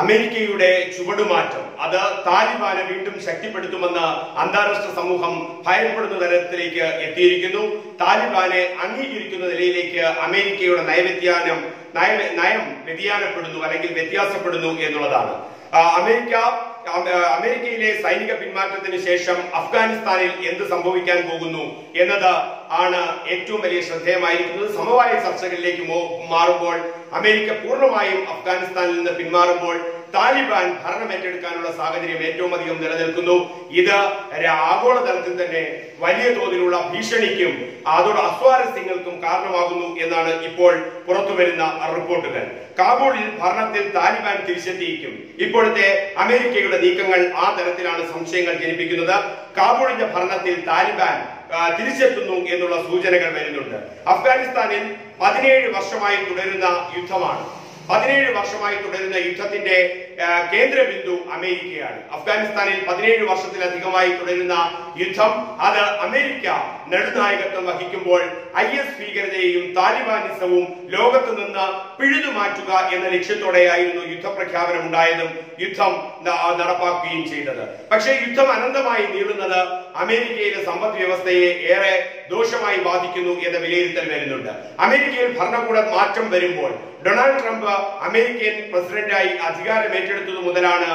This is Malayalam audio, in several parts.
അമേരിക്കയുടെ ചുവടുമാറ്റം. അത് താലിബാനെ വീണ്ടും ശക്തിപ്പെടുത്തുമെന്ന് അന്താരാഷ്ട്ര സമൂഹം ഭയപ്പെടുന്ന തരത്തിലേക്ക് എത്തിയിരിക്കുന്നു. താലിബാനെ അംഗീകരിക്കുന്ന നിലയിലേക്ക് അമേരിക്കയുടെ നയവ്യതിയാനം നയം വ്യതിയാനപ്പെടുന്നു അല്ലെങ്കിൽ വ്യത്യാസപ്പെടുന്നു എന്നുള്ളതാണ്. അമേരിക്ക അമ- അമേരിക്കയിലെ സൈനിക പിന്മാറ്റത്തിന് ശേഷം അഫ്ഗാനിസ്ഥാനിൽ എന്ത് സംഭവിക്കാൻ പോകുന്നു എന്നത് ആണ് ഏറ്റവും വലിയ ശ്രദ്ധേയമായിരിക്കുന്നത്. സമവായ ചർച്ചകളിലേക്ക് മാറുമ്പോൾ അമേരിക്ക പൂർണമായും അഫ്ഗാനിസ്ഥാനിൽ നിന്ന് പിന്മാറുമ്പോൾ താലിബാൻ ഭരണം ഏറ്റെടുക്കാനുള്ള സാഹചര്യം ഏറ്റവും അധികം നിലനിൽക്കുന്നു. ഇത് ആഗോളതലത്തിൽ തന്നെ വലിയ തോതിലുള്ള ഭീഷണിക്കും അതോട് അസ്വാരസ്യങ്ങൾക്കും കാരണമാകുന്നു എന്നാണ് ഇപ്പോൾ പുറത്തുവരുന്ന റിപ്പോർട്ടുകൾ. കാബൂളിൽ ഭരണത്തിൽ താലിബാൻ തിരിച്ചെത്തിയിരിക്കും. ഇപ്പോഴത്തെ അമേരിക്കയുടെ നീക്കങ്ങൾ ആ തരത്തിലാണ് സംശയങ്ങൾ ജനിപ്പിക്കുന്നത്. കാബൂളിന്റെ ഭരണത്തിൽ താലിബാൻ തിരിച്ചെത്തുന്നു എന്നുള്ള സൂചനകൾ വരുന്നുണ്ട്. അഫ്ഗാനിസ്ഥാനിൽ പതിനേഴ് വർഷമായി തുടരുന്ന യുദ്ധമാണ്. പതിനേഴ് വർഷമായി തുടരുന്ന യുദ്ധത്തിന്റെ കേന്ദ്ര കേന്ദ്രബിന്ദു അമേരിക്കയാണ്. അഫ്ഗാനിസ്ഥാനിൽ പതിനേഴ് വർഷത്തിലധികമായി തുടരുന്ന യുദ്ധം അത് അമേരിക്ക നെടുനായകത്വം വഹിക്കുമ്പോൾ ഐ എസ് ഭീകരതയെയും താലിബാനിസവും ലോകത്ത് നിന്ന് പിഴുതു മാറ്റുക എന്ന ലക്ഷ്യത്തോടെയായിരുന്നു യുദ്ധപ്രഖ്യാപനം ഉണ്ടായതും യുദ്ധം നടപ്പാക്കുകയും ചെയ്തത്. പക്ഷേ യുദ്ധം അനന്തമായി നീളുന്നത് അമേരിക്കയിലെ സമ്പദ് വ്യവസ്ഥയെ ഏറെ ദോഷമായി ബാധിക്കുന്നു എന്ന വിലയിരുത്തൽ വരുന്നുണ്ട്. അമേരിക്കയിൽ ഭരണകൂട മാറ്റം വരുമ്പോൾ ഡൊണാൾഡ് ട്രംപ് അമേരിക്കൻ പ്രസിഡന്റായി അധികാരം ഏറ്റെടുത്തത് മുതലാണ്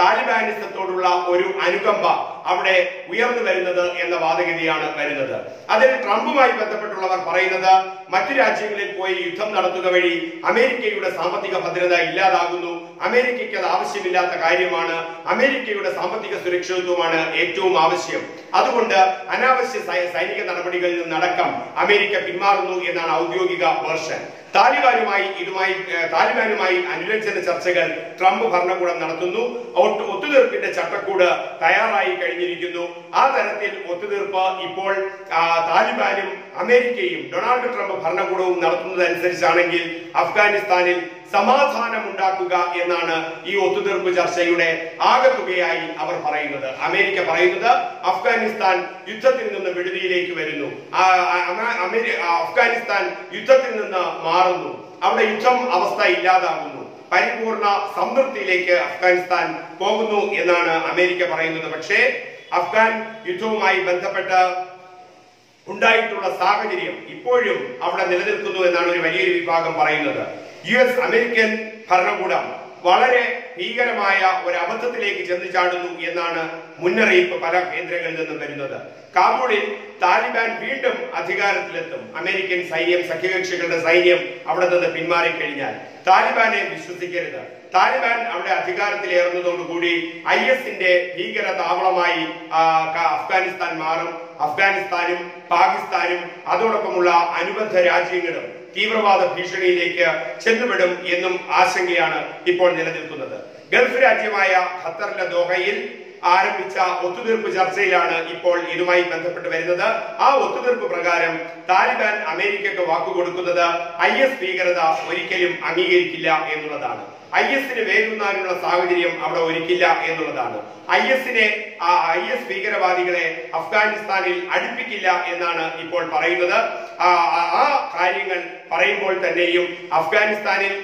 താലിബാനിസത്തോടുള്ള ഒരു അനുകമ്പ അവിടെ ഉയർന്നു വരുന്നത് എന്ന വാദഗതിയാണ് വരുന്നത്. അതിൽ ട്രംപുമായി ബന്ധപ്പെട്ടുള്ളവർ പറയുന്നത് മറ്റു രാജ്യങ്ങളിൽ പോയി യുദ്ധം നടത്തുക വഴി അമേരിക്കയുടെ സാമ്പത്തിക ഭദ്രത ഇല്ലാതാകുന്നു. അമേരിക്കയ്ക്ക് അത് ആവശ്യമില്ലാത്ത കാര്യമാണ്. അമേരിക്കയുടെ സാമ്പത്തിക സുരക്ഷിതത്വമാണ് ഏറ്റവും ആവശ്യം. അതുകൊണ്ട് അനാവശ്യ സൈനിക നടപടികളിൽ നിന്നടക്കം അമേരിക്ക പിന്മാറുന്നു എന്നാണ് ഔദ്യോഗിക വേർഷൻ. താലിബാനുമായി ഇതുമായി താലിബാനുമായി അനുരഞ്ജന ചർച്ചകൾ ട്രംപ് ഭരണകൂടം നടത്തുന്നു. ഒത്തുതീർപ്പിന്റെ ചട്ടക്കൂട് തയ്യാറായി കഴിഞ്ഞിരിക്കുന്നു. ആ തരത്തിൽ ഒത്തുതീർപ്പ് ഇപ്പോൾ താലിബാനും അമേരിക്കയും ഡൊണാൾഡ് ട്രംപ് ഭരണകൂടവും നടത്തുന്നതനുസരിച്ചാണെങ്കിൽ അഫ്ഗാനിസ്ഥാനിൽ സമാധാനം ഉണ്ടാക്കുക എന്നാണ് ഈ ഒത്തുതീർപ്പ് ചർച്ചയുടെ ആകത്തുകയായി അവർ പറയുന്നത്. അമേരിക്ക പറയുന്നത് അഫ്ഗാനിസ്ഥാൻ യുദ്ധത്തിൽ നിന്ന് വിടുതിയിലേക്ക് വരുന്നു. അഫ്ഗാനിസ്ഥാൻ യുദ്ധത്തിൽ നിന്ന് മാറുന്നു. അവിടെ യുദ്ധം അവസ്ഥ ഇല്ലാതാകുന്നു. പരിപൂർണ സംതൃപ്തിയിലേക്ക് അഫ്ഗാനിസ്ഥാൻ പോകുന്നു എന്നാണ് അമേരിക്ക പറയുന്നത്. പക്ഷേ അഫ്ഗാൻ യുദ്ധവുമായി ബന്ധപ്പെട്ട് ഉണ്ടായിട്ടുള്ള സാഹചര്യം ഇപ്പോഴും അവിടെ നിലനിൽക്കുന്നു എന്നാണ് ഒരു വലിയൊരു വിഭാഗം പറയുന്നത്. യു എസ് അമേരിക്കൻ ഭരണകൂടം വളരെ ഭീകരമായ ഒരു അബദ്ധത്തിലേക്ക് ചെന്നു ചാടുന്നു എന്നാണ് മുന്നറിയിപ്പ് പല കേന്ദ്രങ്ങളിൽ നിന്നും വരുന്നത്. കാബൂളിൽ താലിബാൻ വീണ്ടും അധികാരത്തിലെത്തും. അമേരിക്കൻ സൈന്യം സഖ്യകക്ഷികളുടെ സൈന്യം അവിടെ നിന്ന് പിന്മാറിക്കഴിഞ്ഞാൽ താലിബാനെ വിശ്വസിക്കരുത്. താലിബാൻ അവിടെ അധികാരത്തിലേറുന്നതോടുകൂടി ഐ എസിന്റെ ഭീകര താവളമായി അഫ്ഗാനിസ്ഥാൻ മാറും. അഫ്ഗാനിസ്ഥാനും പാകിസ്ഥാനും അതോടൊപ്പമുള്ള അനുബന്ധ രാജ്യങ്ങളും തീവ്രവാദ ഭീഷണിയിലേക്ക് ചെന്നുവിടും എന്നും ആശങ്കയാണ് ഇപ്പോൾ നിലനിൽക്കുന്നത്. ഗൾഫ് രാജ്യമായ ഖത്തറിലെ ദോഹയിൽ ആരംഭിച്ച ഒത്തുതീർപ്പ് ചർച്ചയിലാണ് ഇപ്പോൾ ഇതുമായി ബന്ധപ്പെട്ട് വരുന്നത്. ആ ഒത്തുതീർപ്പ് പ്രകാരം താലിബാൻ അമേരിക്കക്ക് വാക്കുകൊടുക്കുന്നത് ഐ എസ് ഭീകരത ഒരിക്കലും അംഗീകരിക്കില്ല എന്നുള്ളതാണ്. ഐ എസിന് വേണ്ടുന്നതിനുള്ള സാഹചര്യം അവിടെ ഒരുക്കില്ല എന്നുള്ളതാണ്. ഐ എസിനെ ഐ എസ് ഭീകരവാദികളെ അഫ്ഗാനിസ്ഥാനിൽ അടുപ്പിക്കില്ല എന്നാണ് ഇപ്പോൾ പറയുന്നത്. ആ കാര്യങ്ങൾ പറയുമ്പോൾ തന്നെയും അഫ്ഗാനിസ്ഥാനിൽ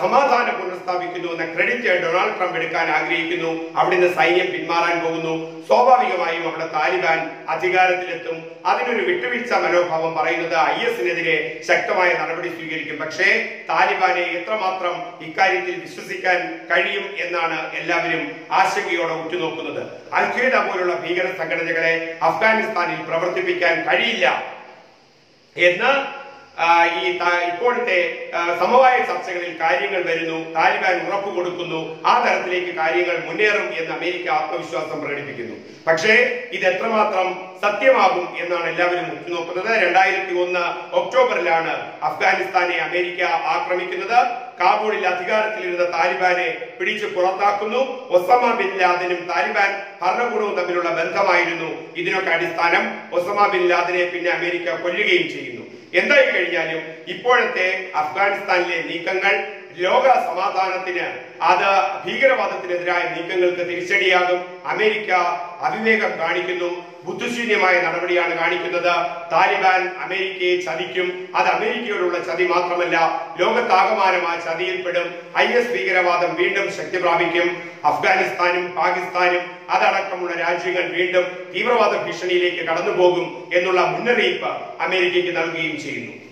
സമാധാനം പുനഃസ്ഥാപിക്കുന്നു എന്ന ക്രെഡിറ്റ് ഡൊണാൾഡ് ട്രംപ് എടുക്കാൻ ആഗ്രഹിക്കുന്നു. അവിടുന്ന് സൈന്യം പിന്മാറാൻ പോകുന്നു. സ്വാഭാവികമായും അവിടെ താലിബാൻ അധികാരത്തിലെത്തും. അതിനൊരു വിട്ടുവീഴ്ച മനോഭാവം പറയുന്നത് ഐ എസിനെതിരെ ശക്തമായ നടപടി സ്വീകരിക്കും. പക്ഷേ താലിബാനെ എത്രമാത്രം ഇക്കാര്യത്തിൽ വിശ്വസിക്കാൻ കഴിയും എന്നാണ് എല്ലാവരും ആശങ്കയോടെ ഉറ്റുനോക്കുന്നത്. അൽ ഖ്വയ്ദ പോലുള്ള ഭീകര സംഘടനകളെ അഫ്ഗാനിസ്ഥാനിൽ പ്രവർത്തിപ്പിക്കാൻ കഴിയില്ല. എന്ന് ഈ ഇപ്പോഴത്തെ സമവായ ചർച്ചകളിൽ കാര്യങ്ങൾ വരുന്നു താലിബാൻ ഉറപ്പ് കൊടുക്കുന്നു ആ തരത്തിലേക്ക് കാര്യങ്ങൾ മുന്നേറും എന്ന് അമേരിക്ക ആത്മവിശ്വാസം പ്രകടിപ്പിക്കുന്നു. പക്ഷേ ഇത് എത്രമാത്രം സത്യമാകും എന്നാണ് എല്ലാവരും ഉറ്റുനോക്കുന്നത്. രണ്ടായിരത്തി ഒന്ന് ഒക്ടോബറിലാണ് അഫ്ഗാനിസ്ഥാനെ അമേരിക്ക ആക്രമിക്കുന്നത്. കാബൂളിൽ അധികാരത്തിലിരുന്ന താലിബാനെ പിടിച്ചു പുറത്താക്കുന്നു. ഒസമ ബിൻ ലാദനും താലിബാൻ ഭരണകൂടവും തമ്മിലുള്ള ബന്ധമായിരുന്നു ഇതിനൊക്കെ അടിസ്ഥാനം. ഒസമ ബിൻ ലാദനെ പിന്നെ അമേരിക്ക കൊല്ലുകയും ചെയ്യുന്നു. എന്തായി കഴിഞ്ഞാലും ഇപ്പോഴത്തെ അഫ്ഗാനിസ്ഥാനിലെ നീക്കങ്ങൾ ലോക സമാധാനത്തിന് അത് ഭീകരവാദത്തിനെതിരായ നീക്കങ്ങൾക്ക് തിരിച്ചടിയാകും. അമേരിക്ക അവിവേകം കാണിക്കുന്നു. ബുദ്ധിശൂന്യമായ നടപടിയാണ് കാണിക്കുന്നത്. താലിബാൻ അമേരിക്കയെ ചതിക്കും. അത് അമേരിക്കയോടുള്ള ചതി മാത്രമല്ല ലോകത്താകമാനം ആ ചതിയിൽപ്പെടും. ഐ എസ് ഭീകരവാദം വീണ്ടും ശക്തി പ്രാപിക്കും. അഫ്ഗാനിസ്ഥാനും പാകിസ്ഥാനും അതടക്കമുള്ള രാജ്യങ്ങൾ വീണ്ടും തീവ്രവാദ ഭീഷണിയിലേക്ക് കടന്നുപോകും എന്നുള്ള മുന്നറിയിപ്പ് അമേരിക്കയ്ക്ക് നൽകുകയും ചെയ്യുന്നു.